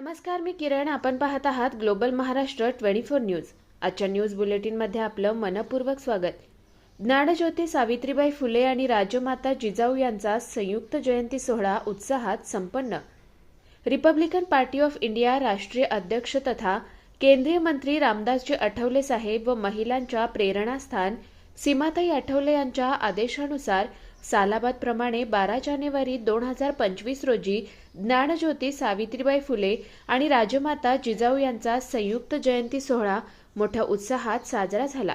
नमस्कार मी किरण. आपण पाहत आहात Global Maharashtra twenty four News. आजच्या न्यूज बुलेटिनमध्ये आपलं मनपूर्वक स्वागत. ज्ञानज्योती सावित्रीबाई फुले आणि राजमाता जिजाऊ यांचा संयुक्त जयंती सोहळा उत्साहात संपन्न. रिपब्लिकन पार्टी ऑफ इंडिया राष्ट्रीय अध्यक्ष तथा केंद्रीय मंत्री रामदासजी आठवले साहेब व महिलांच्या प्रेरणास्थान सीमाताई आठवले यांच्या आदेशानुसार सालाबादप्रमाणे बारा जानेवारी दोन हजार पंचवीस रोजी ज्ञानज्योती सावित्रीबाई फुले आणि राजमाता जिजाऊ यांचा संयुक्त जयंती सोहळा मोठ्या उत्साहात साजरा झाला.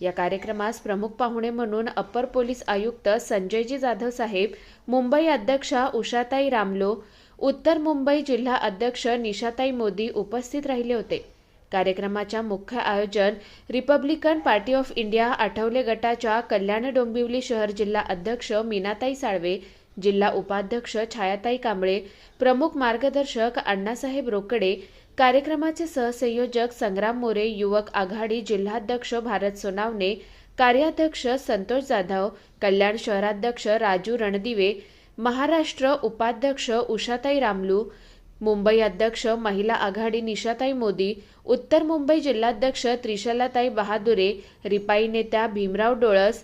या कार्यक्रमास प्रमुख पाहुणे म्हणून अप्पर पोलीस आयुक्त संजयजी जाधव साहेब मुंबई अध्यक्षा उषाताई रामलो उत्तर मुंबई जिल्हा अध्यक्ष निशाताई मोदी उपस्थित राहिले होते. कार्यक्रमाच्या मुख्य आयोजन Republican Party of India Athawale गटाच्या कल्याण डोंबिवली शहर जिल्हा अध्यक्ष मीनाताई साळवे जिल्हा उपाध्यक्ष छायाताई कांबळे प्रमुख मार्गदर्शक अण्णासाहेब रोकडे कार्यक्रमाचे सहसंयोजक संग्राम मोरे युवक आघाडी जिल्हाध्यक्ष भारत सोनावणे कार्याध्यक्ष संतोष जाधव कल्याण शहराध्यक्ष राजू रणदिवे महाराष्ट्र उपाध्यक्ष उषाताई रामलू मुंबई अध्यक्ष महिला आघाडी निशाताई मोदी उत्तर मुंबई जिल्हाध्यक्ष त्रिशलाताई बहादुरे रिपाई नेत्या भीमराव डोळस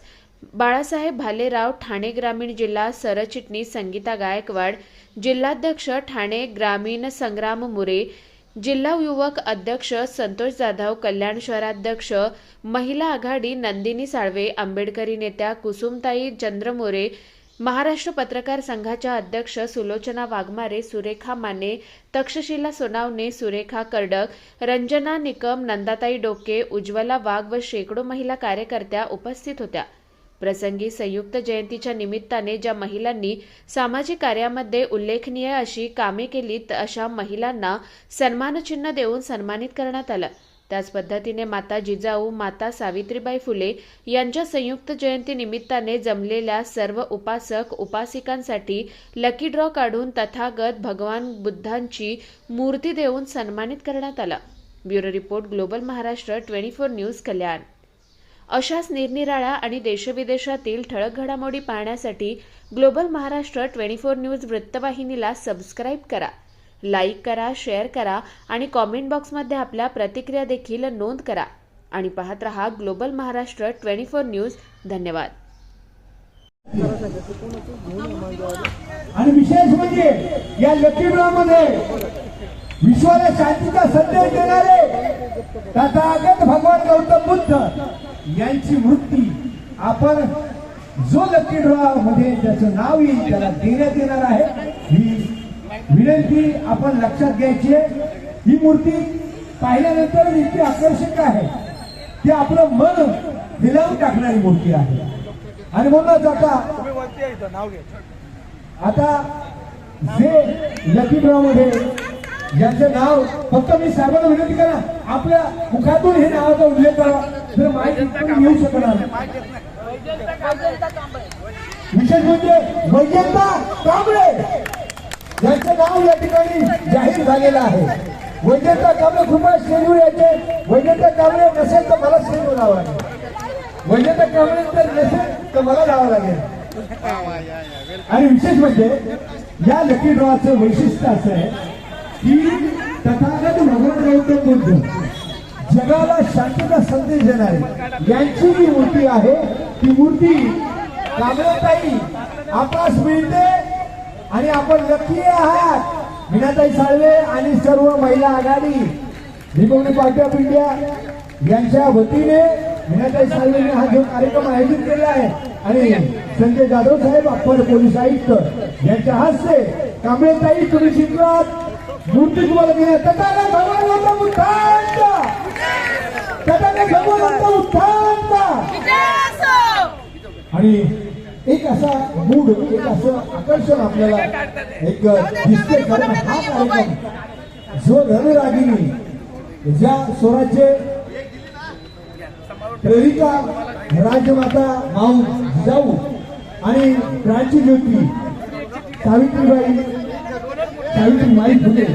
बाळासाहेब भालेराव ठाणे ग्रामीण जिल्हा सरचिटणीस संगीता गायकवाड जिल्हाध्यक्ष ठाणे ग्रामीण संग्राम मुरे जिल्हा युवक अध्यक्ष संतोष जाधव कल्याण शहराध्यक्ष महिला आघाडी नंदिनी साळवे आंबेडकरी नेत्या कुसुमताई चंद्रमोरे महाराष्ट्र पत्रकार संघाच्या अध्यक्ष सुलोचना वाघमारे सुरेखा माने तक्षशिला सोनावणे सुरेखा कर्डक रंजना निकम नंदाताई डोके उज्ज्वला वाघ व शेकडो महिला कार्यकर्त्या उपस्थित होत्या. प्रसंगी संयुक्त जयंतीच्या निमित्ताने ज्या महिलांनी सामाजिक कार्यामध्ये उल्लेखनीय अशी कामे केलीत अशा महिलांना सन्मानचिन्ह देऊन सन्मानित करण्यात आलं. त्याच पद्धतीने माता जिजाऊ माता सावित्रीबाई फुले यांच्या संयुक्त जयंती निमित्ताने जमलेल्या सर्व उपासक उपासिकांसाठी लकी ड्रॉ काढून तथागत भगवान बुद्धांची मूर्ती देऊन सन्मानित करण्यात आला. Bureau report Global Maharashtra twenty four News Kalyan. अशाच निरनिराळ्या आणि देशविदेशातील ठळक घडामोडी पाहण्यासाठी Global Maharashtra twenty four News वृत्तवाहिनीला सबस्क्राईब करा. लाईक करा शेअर करा आणि कॉमेंट बॉक्समध्ये आपल्या प्रतिक्रिया देखील नोंद करा. आणि पाहत रहा Global Maharashtra twenty four News. धन्यवाद. आणि विशेष म्हणजे या लकी मध्ये विश्वाला शांतीचा संदेश देणारे तथागत भगवान गौतम बुद्ध यांची वृत्ती आपण जो लकी ड्रॉ मध्ये ज्याचं नाव येईल त्याला देण्यात येणार आहे. ही विनंती आपण लक्षात घ्यायची ही मूर्ती पाहिल्यानंतर इतकी आकर्षक आहे ती आपलं मन हिलावून टाकणारी मूर्ती आहे. आणि म्हणूनच आता आता जे लकी ड्रॉ मध्ये ज्यांचं नाव फक्त मी साहेबांना विनंती करा. आपल्या मुखातून हे नावाचा उल्लेख करा. जर माहिती येऊ शकणार विशेष म्हणजे वैजंता कांबळे. यांचं या ठिकाणी जाहीर झालेलं आहे. वैद्यता कांबळे कृपया स्टेजवर याचे वैद्यता कांबळे नसेल तर मला स्टेजवर लावा वैद्यता कांबळे जर नसेल तर मला लावा लागेल. आणि विशेष म्हणजे या लकी ड्रॉचं वैशिष्ट्य असं आहे की तथागत भगवान गौतम बुद्ध जगाला शांतीचा संदेश देणारे यांची जी मूर्ती आहे ती मूर्ती कांबळेताई आकाश मिळते. आणि आपण लकी आहात. मीनाताई साळवे आणि सर्व महिला आघाडी रिपब्लिक पार्टी ऑफ इंडिया यांच्या वतीने मीनाताई साळवेने हा जो कार्यक्रम आयोजित केला आहे आणि संजय जाधव साहेब अप्पर पोलीस आयुक्त यांच्या हस्ते कांबळेताई तुम्ही शिकलात. मूर्ती तुम्हाला देण्यात तथागत भगवान बुद्धांचा आणि एक असा मूड एक असं आकर्षण आपल्याला एक दिसते कारण हा कार्यक्रम. जो रणरागिनी ज्या स्वराज्य प्रेरिका राजमाता माऊ जाऊ आणि क्रांती ज्योती सावित्रीबाई सावित्रीबाई फुले.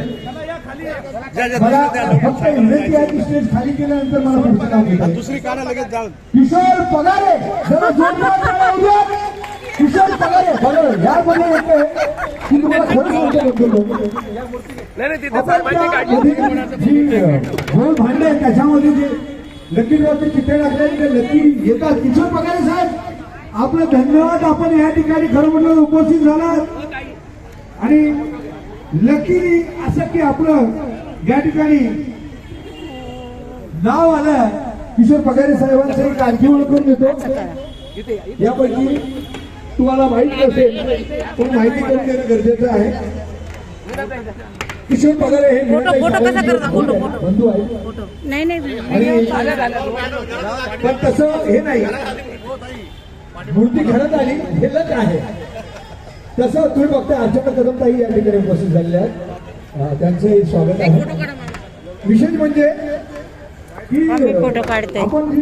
मला फक्त विनंती आहे की स्टेज खाली केल्यानंतर मला पुढचं येईल. दुसरी काढा लगेच जाऊन. किशोर पगारे जरा जोरदार किशोर पगारे यामध्ये की तुम्हाला खरं सांगतो जी गोल भांडे त्याच्यामध्ये जे लकीवरती ड्रॉचे चिठ्ठे टाकले ते लकी येतात किशोर पगारे साहेब आपलं धन्यवाद आपण या ठिकाणी खरं म्हणलं उपस्थित झालात. आणि लकी असं की आपलं या ठिकाणी नाव आलं किशोर पगारे साहेबांचं एक आणखी ओळखून देतो यापैकी तुम्हाला माहिती नसेल पण माहिती करून देणं गरजेचं आहे. किशोर पगारे हे फोटो- फोटो कसा करता? Photo- photo. बंधू आहेत नाही नाही. आणि पण तसं हे नाही. मूर्ती घरात आली हे लच आहे. तसं तुम्ही बघता अर्चना कदम ताई या ठिकाणी उपस्थित झालेल्या आहेत. अं, त्यांचे स्वागत आहे. विशेष म्हणजे की आम्ही फोटो काढतोय. आपण जी